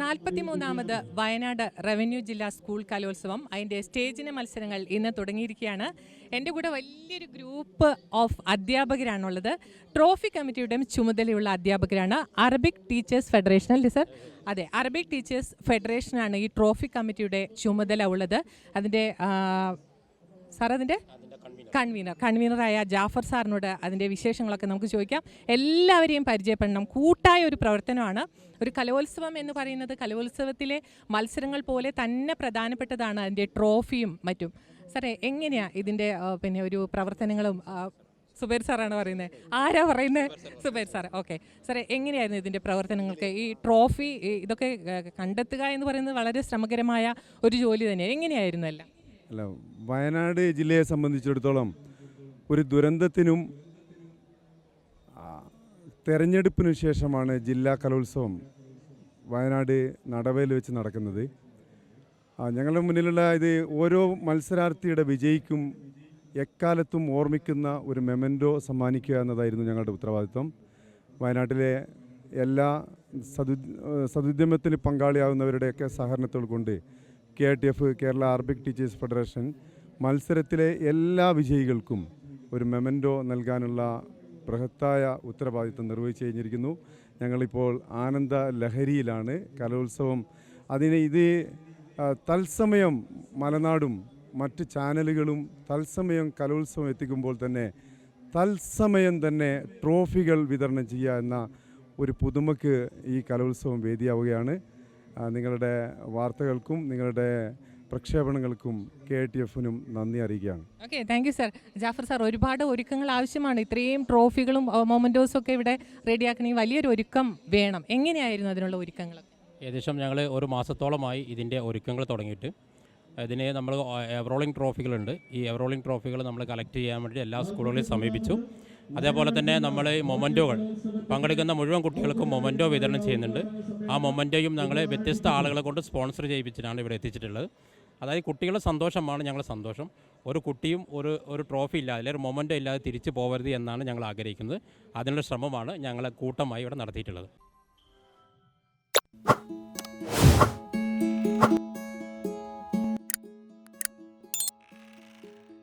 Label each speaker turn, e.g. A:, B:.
A: നാൽപ്പത്തിമൂന്നാമത് Wayanad revenue ജില്ലാ school കലോത്സവം. അതിന്റെ സ്റ്റേജിന് മത്സരങ്ങൾ ഇന്ന് തുടങ്ങിയിരിക്കുകയാണ്. എന്റെ കൂടെ വലിയൊരു ഗ്രൂപ്പ് ഓഫ് അധ്യാപകരാണുള്ളത്. ട്രോഫി കമ്മിറ്റിയുടെയും ചുമതലയുള്ള അധ്യാപകരാണ് അറബിക് ടീച്ചേഴ്സ് ഫെഡറേഷൻ അല്ലേ സർ? അതെ അറബിക് ടീച്ചേഴ്സ് ഫെഡറേഷനാണ് ഈ ട്രോഫി കമ്മിറ്റിയുടെ ചുമതല ഉള്ളത്. അതിന്റെ സാർ അതിന്റെ കൺവീനർ. കൺവീനറായ ജാഫർ സാറിനോട് അതിന്റെ വിശേഷങ്ങളൊക്കെ നമുക്ക് ചോദിക്കാം. എല്ലാവരെയും പരിചയപ്പെടണം. കൂട്ടായ ഒരു പ്രവർത്തനമാണ്. ഒരു കലോത്സവം എന്ന് പറയുന്നത് കലോത്സവത്തിലെ മത്സരങ്ങൾ പോലെ തന്നെ പ്രധാനപ്പെട്ടതാണ് അതിന്റെ ട്രോഫിയും മറ്റും. സാറേ എങ്ങനെയാണ് ഇതിന്റെ പിന്നെ ഒരു പ്രവർത്തനങ്ങളും സുബേർ സാറാണ് പറയുന്നത്? ആരാ പറയുന്നത്? സുബൈർ സാർ. ഓക്കെ. സാറേ എങ്ങനെയായിരുന്നു ഇതിന്റെ പ്രവർത്തനങ്ങൾക്ക്? ഈ ട്രോഫി ഇതൊക്കെ കണ്ടെത്തുക എന്ന് പറയുന്നത് വളരെ ശ്രമകരമായ ഒരു ജോലി തന്നെയാണ് എങ്ങനെയായിരുന്നു എല്ലാം?
B: അല്ല വയനാട് ജില്ലയെ സംബന്ധിച്ചിടത്തോളം ഒരു ദുരന്തത്തിനും തെരഞ്ഞെടുപ്പിനു ശേഷമാണ് ജില്ലാ കലോത്സവം വയനാട് നടവയിൽ വെച്ച് നടക്കുന്നത്. ഞങ്ങളുടെ മുന്നിലുള്ള ഇത് ഓരോ മത്സരാർത്ഥിയുടെ വിജയിക്കും എക്കാലത്തും ഓർമ്മിക്കുന്ന ഒരു മെമന്റോ സമ്മാനിക്കുക എന്നതായിരുന്നു ഞങ്ങളുടെ ഉത്തരവാദിത്വം. വയനാട്ടിലെ എല്ലാ സതു സതുദ്യമത്തിൽ പങ്കാളിയാവുന്നവരുടെയൊക്കെ സഹകരണത്തോട് കൊണ്ട് K T F Kerala Arabic teachers federation മത്സരത്തിലെ എല്ലാ വിജയികൾക്കും ഒരു മെമന്റോ നൽകാനുള്ള ബൃഹത്തായ ഉത്തരവാദിത്വം നിർവഹിച്ചു കഴിഞ്ഞിരിക്കുന്നു. ഞങ്ങളിപ്പോൾ ആനന്ദ ലഹരിയിലാണ് കലോത്സവം. അതിന് ഇത് തത്സമയം മലനാടും മറ്റ് ചാനലുകളും തത്സമയം കലോത്സവം എത്തിക്കുമ്പോൾ തന്നെ തത്സമയം തന്നെ ട്രോഫികൾ വിതരണം ചെയ്യുക എന്ന ഒരു പുതുമയ്ക്ക് ഈ കലോത്സവം വേദിയാവുകയാണ്. നിങ്ങളുടെ വാർത്തകൾക്കും നിങ്ങളുടെ പ്രക്ഷേപണങ്ങൾക്കും കെ ടി എഫിനും നന്ദി അറിയിക്കുകയാണ്.
A: Okay thank you sir Jafar sir ഒരുപാട് ഒരുക്കങ്ങൾ ആവശ്യമാണ്. ഇത്രയും ട്രോഫികളും മൊമെന്റോസും ഒക്കെ ഇവിടെ റെഡിയാക്കണമെങ്കിൽ വലിയൊരു ഒരുക്കം വേണം. എങ്ങനെയായിരുന്നു അതിനുള്ള ഒരുക്കങ്ങൾ
C: ഏകദേശം ഞങ്ങൾ ഒരു മാസത്തോളമായി ഇതിന്റെ ഒരുക്കങ്ങൾ തുടങ്ങിയിട്ട്. ഇതിന് നമ്മൾ എവറോളിംഗ് ട്രോഫികളുണ്ട് ഈ എവറോളിംഗ് ട്രോഫികൾ നമ്മൾ കളക്ട് ചെയ്യാൻ വേണ്ടി എല്ലാ സ്കൂളുകളെയും സമീപിച്ചു. അതേപോലെ തന്നെ നമ്മൾ മൊമന്റോകൾ. പങ്കെടുക്കുന്ന മുഴുവൻ കുട്ടികൾക്കും മൊമന്റോ വിതരണം ചെയ്യുന്നുണ്ട്. ആ മൊമന്റോയും ഞങ്ങൾ വ്യത്യസ്ത ആളുകളെ കൊണ്ട് സ്പോൺസർ ചെയ്യിപ്പിച്ചിട്ടാണ് ഇവിടെ എത്തിച്ചിട്ടുള്ളത്. അതായത് കുട്ടികളുടെ സന്തോഷമാണ് ഞങ്ങളുടെ സന്തോഷം. ഒരു കുട്ടിയും ഒരു ഒരു ട്രോഫി ഇല്ലാതെ അല്ലെങ്കിൽ ഒരു മൊമന്റോ ഇല്ലാതെ തിരിച്ചു പോകരുത് എന്നാണ് ഞങ്ങൾ ആഗ്രഹിക്കുന്നത്. അതിനുള്ള ശ്രമമാണ് ഞങ്ങൾ കൂട്ടമായി ഇവിടെ നടത്തിയിട്ടുള്ളത്.